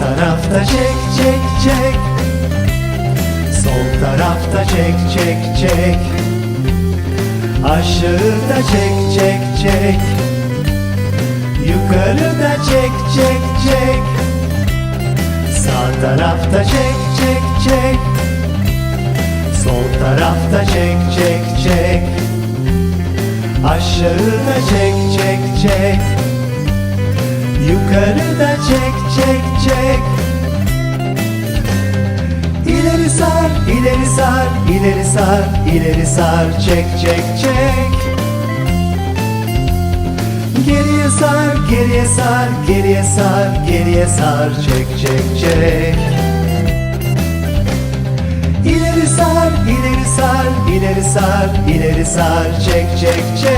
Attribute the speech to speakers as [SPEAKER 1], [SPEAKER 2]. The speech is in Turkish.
[SPEAKER 1] tarafta çek çek çek. Sol tarafta çek çek çek. Aşağıda çek çek çek. Yukarıda çek çek çek. Sağ tarafta çek çek çek. Sol tarafta çek çek çek. Aşağıda çek çek çek. Yukarıda çek İleri sar, ileri sar, ileri sar, ileri sar, çek çek çek. Geriye sar, geriye sar, geriye sar, geriye sar, çek çek çek. İleri sar, ileri sar, ileri sar, ileri sar, çek çek çek